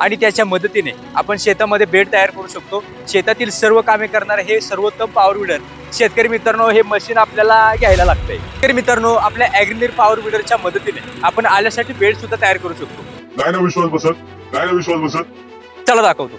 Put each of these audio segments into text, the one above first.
आणि त्याच्या मदतीने आपण शेतामध्ये बेड तयार करू शकतो. शेतातील सर्व कामे करणारे हे सर्वोत्तम पॉवर विडर शेतकरी मित्रांनो हे मशीन आपल्याला घ्यायला लागतंय. शेतकरी मित्रांनो आपल्या ॲग्रिनिर पॉवर विडरच्या मदतीने आपण आल्यासाठी बेड सुद्धा तयार करू शकतो. नाही ना विश्वास बसत? नाही ना विश्वास बसत? चला दाखवतो.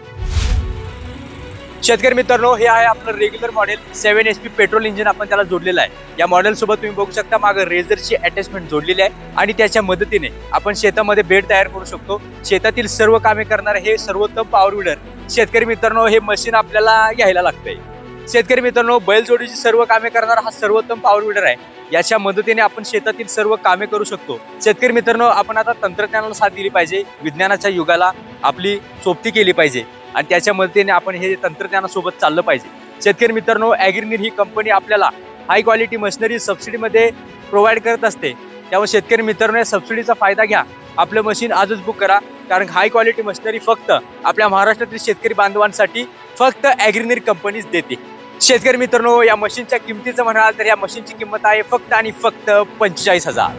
शेतकरी मित्रांनो हे आहे आपलं regular model seven H P petrol engine आपण त्याला जोडलेलं आहे. या मॉडेल सोबत तुम्ही बघू शकता मागं रेझरची अटॅचमेंट जोडलेली आहे आणि त्याच्या मदतीने आपण शेतामध्ये बेड तयार करू शकतो. शेतातील सर्व कामे करणारे हे सर्वोत्तम पॉवर विडर शेतकरी मित्रांनो हे मशीन आपल्याला घ्यायला लागतंय. शेतकरी मित्रांनो बैलजोडीची सर्व कामे करणारा हा सर्वोत्तम पॉवर विडर आहे. याच्या मदतीने आपण शेतातील सर्व कामे करू शकतो. शेतकरी मित्रांनो आपण आता तंत्रज्ञानाला साथ दिली पाहिजे. विज्ञानाच्या युगाला आपली सोबती केली पाहिजे. आणि त्याच्या मदतीने आपण हे तंत्रज्ञानासोबत चाललं पाहिजे. शेतकरी मित्रांनो ॲग्रिनीर ही कंपनी आपल्याला हाय क्वालिटी मशिनरी सबसिडीमध्ये प्रोव्हाइड करत असते. त्यामुळे शेतकरी मित्रांनो या सबसिडीचा फायदा घ्या. आपलं मशीन आजच बुक करा. कारण हाय क्वालिटी मशिनरी फक्त आपल्या महाराष्ट्रातील शेतकरी बांधवांसाठी फक्त ॲग्रिनीर कंपनीच देते. शेतकरी मित्रांनो या मशीनच्या किमतीचं म्हणाल तर या मशीनची किंमत आहे फक्त आणि फक्त पंचेचाळीस हजार.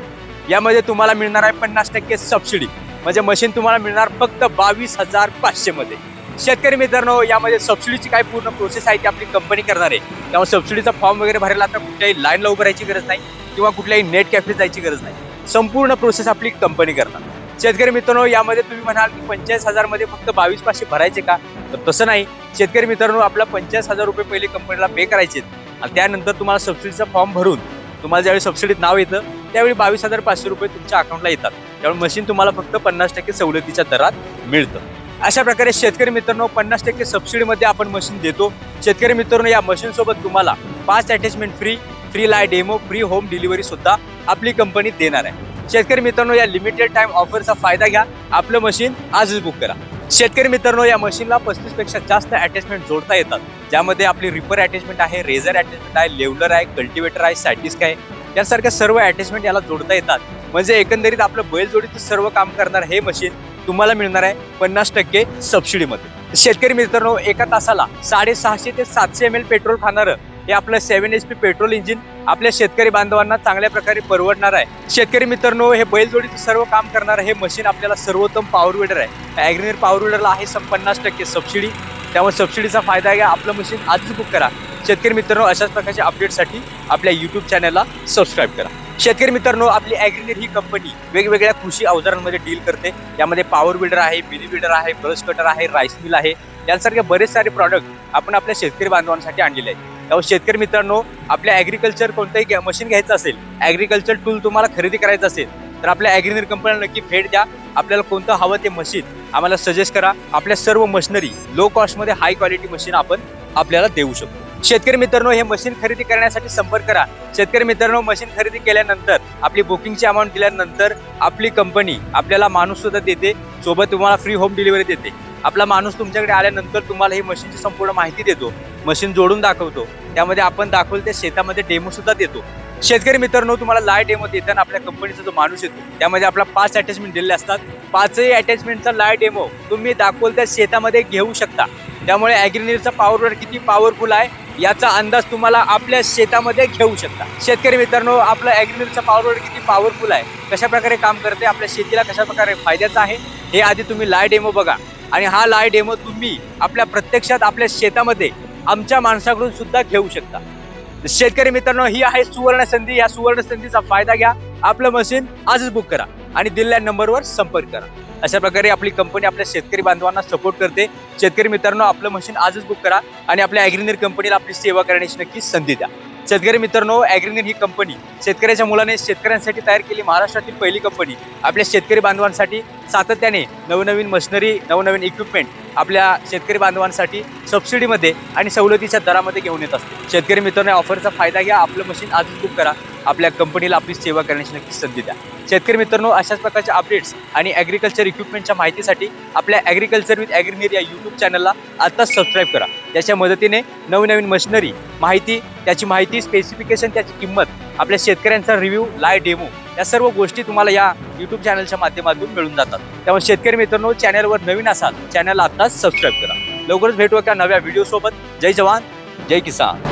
यामध्ये तुम्हाला मिळणार आहे पन्नास टक्के सबसिडी म्हणजे मशीन तुम्हाला मिळणार फक्त बावीस हजार पाचशेमध्ये शेतकरी मित्रांनो यामध्ये सबसिडीची काय पूर्ण प्रोसेस आहे ती आपली कंपनी करणार आहे. त्यामुळे सबसिडीचा फॉर्म वगैरे भरायला आता कुठल्याही लाईनला उभं राहायची गरज नाही किंवा कुठल्याही नेट कॅफे जायची गरज नाही. संपूर्ण प्रोसेस आपली कंपनी करणार. शेतकरी मित्रांनो यामध्ये तुम्ही म्हणाल की पंचेचाळीस हजारमध्ये फक्त बावीस पाचशे भरायचे का? तर तसं नाही. शेतकरी मित्रांनो आपला पंचेचाळीस हजार रुपये पहिले कंपनीला पे करायचे आणि त्यानंतर तुम्हाला सबसिडीचा फॉर्म भरून तुम्हाला ज्यावेळी सबसिडीत नाव येतं त्यावेळी बावीस हजार पाचशे रुपये तुमच्या अकाउंटला येतात. त्यामुळे मशीन तुम्हाला फक्त पन्नास टक्के सवलतीच्या दरात मिळतं. अशा प्रकारे शेतकरी मित्रांनो पन्नास टक्के सबसिडीमध्ये आपण मशीन देतो. शेतकरी मित्रांनो या मशीनसोबत तुम्हाला पाच अटॅचमेंट फ्री फ्री लाय डेमो फ्री होम डिलिव्हरी सुद्धा आपली कंपनी देणार आहे. शेतकरी मित्रांनो या लिमिटेड टाइम ऑफरचा फायदा घ्या. आपलं मशीन आजच बुक करा. शेतकरी मित्रांनो या मशीनला पस्तीसपेक्षा जास्त अटॅचमेंट जोडता येतात. ज्यामध्ये आपली रिपर अटॅचमेंट आहे रेझर अटॅचमेंट आहे लेवलर आहे कल्टिवेटर आहे सॅटिस्क आहे. यासारख्या सर्व अटॅचमेंट याला जोडता येतात. म्हणजे एकंदरीत आपलं बैलजोडीचं सर्व काम करणार हे मशीन तुम्हाला मिळणार आहे पन्नास टक्के सबसिडीमध्ये. शेतकरी मित्रांनो एका तासाला साडेसहाशे ते सातशे एम एल पेट्रोल खाणारं हे आपलं seven H P petrol engine आपल्या शेतकरी बांधवांना चांगल्या प्रकारे परवडणार आहे. शेतकरी मित्रांनो हे बैलजोडीचं सर्व काम करणारं हे मशीन आपल्याला सर्वोत्तम पॉवर विडर आहे. ॲग्रिनिर पॉवर विडरला आहे सम पन्नास टक्के सबसिडी त्यामुळे सबसिडीचा फायदा घ्या आपलं मशीन आजच बुक करा. शेतकरी मित्रांनो अशाच प्रकारच्या अपडेटसाठी आपल्या यूट्यूब चॅनलला सबस्क्राईब करा. शेतकरी मित्रांनो आपली ॲग्रिनिर ही कंपनी वेगवेगळ्या कृषी अवजारांमध्ये डील करते. यामध्ये पॉवर बिल्डर आहे मिनी बिल्डर आहे ब्रश कटर आहे राईस मिल आहे. यासारखे बरेच सारे प्रॉडक्ट आपण आपल्या शेतकरी बांधवांसाठी आणलेले आहेत. त्यामुळे शेतकरी मित्रांनो आपल्या ॲग्रिकल्चर कोणतंही मशीन घ्यायचं असेल ॲग्रिकल्चर टूल तुम्हाला खरेदी करायचं असेल तर आपल्या ॲग्रिनिर कंपनीला नक्की भेट द्या. आपल्याला कोणतं हवं ते मशीन आम्हाला सजेस्ट करा. आपल्या सर्व मशिनरी लो कॉस्टमध्ये हाय क्वालिटी मशीन आपण आपल्याला देऊ शकतो. शेतकरी मित्रांनो हे मशीन खरेदी करण्यासाठी संपर्क करा. शेतकरी मित्रांनो मशीन खरेदी केल्यानंतर आपली बुकिंगची अमाऊंट दिल्यानंतर आपली कंपनी आपल्याला माणूस सुद्धा देते सोबत तुम्हाला फ्री होम डिलिव्हरी देते. आपला माणूस तुमच्याकडे आल्यानंतर तुम्हाला ही मशीनची संपूर्ण माहिती देतो. मशीन जोडून दाखवतो. त्यामध्ये आपण दाखवलं त्या शेतामध्ये डेमो सुद्धा देतो. शेतकरी मित्रांनो तुम्हाला लाय डेमो देताना आपल्या कंपनीचा जो माणूस येतो त्यामध्ये आपला पाच अटॅचमेंट दिलेले असतात. पाचही अटॅचमेंटचा लाय डेमो तुम्ही दाखवल त्या शेतामध्ये घेऊ शकता. त्यामुळे ॲग्रिनिरचा पॉवर किती पॉवरफुल आहे याचा अंदाज तुम्हाला आपल्या शेतामध्ये घेऊ शकता. शेतकरी मित्रांनो आपलं ॲग्रिनिरचा पॉवर किती पॉवरफुल आहे कशा प्रकारे काम करते आपल्या शेतीला कशा प्रकारे फायद्याचं आहे हे आधी तुम्ही लाय डेमो बघा. आणि हा लाय डेमो तुम्ही आपल्या प्रत्यक्षात आपल्या शेतामध्ये आमच्या माणसाकडून सुद्धा घेऊ शकता. शेतकरी मित्रांनो ही आहे सुवर्ण संधी या सुवर्ण संधीचा फायदा घ्या. आपलं मशीन आजच बुक करा आणि दिलेल्या नंबरवर संपर्क करा. अशा प्रकारे आपली कंपनी आपल्या शेतकरी बांधवांना सपोर्ट करते. शेतकरी मित्रांनो आपलं मशीन आजच बुक करा आणि आपल्या ॲग्रिनिर कंपनीला आपली सेवा करण्याची नक्की संधी द्या. शेतकरी मित्रांनो ॲग्रिनिर ही कंपनी शेतकऱ्याच्या मुलाने शेतकऱ्यांसाठी तयार केली महाराष्ट्रातील पहिली कंपनी आपल्या शेतकरी बांधवांसाठी सातत्याने नवनवीन मशिनरी नवनवीन इक्विपमेंट आपल्या शेतकरी बांधवांसाठी सबसिडीमध्ये आणि सवलतीच्या दरामध्ये घेऊन येत असते. शेतकरी मित्रांनो ऑफरचा फायदा घ्या. आपलं मशीन आजच बुक करा. आपल्या कंपनीला आपली सेवा करण्याची नक्की संधी द्या. शेतकरी मित्रांनो अशाच प्रकारच्या अपडेट्स आणि ॲग्रिकल्चर इक्विपमेंटच्या माहितीसाठी आपल्या ॲग्रिकल्चर विथ ॲग्रिनिर या यूट्यूब चॅनलला आत्ताच सबस्क्राईब करा. त्याच्या मदतीने नवनवीन मशिनरी माहिती त्याची माहिती स्पेसिफिकेशन त्याची किंमत आपल्या शेतकऱ्यांचा रिव्ह्यू लाय डेमो या सर्व गोष्टी तुम्हाला या यूट्यूब चॅनलच्या माध्यमातून मिळून जातात. त्यामुळे शेतकरी मित्रांनो चॅनलवर नवीन असाल चॅनलला आत्ताच सबस्क्राईब करा. लवकरच भेटू एका नव्या व्हिडिओसोबत जय जवान जय किसान.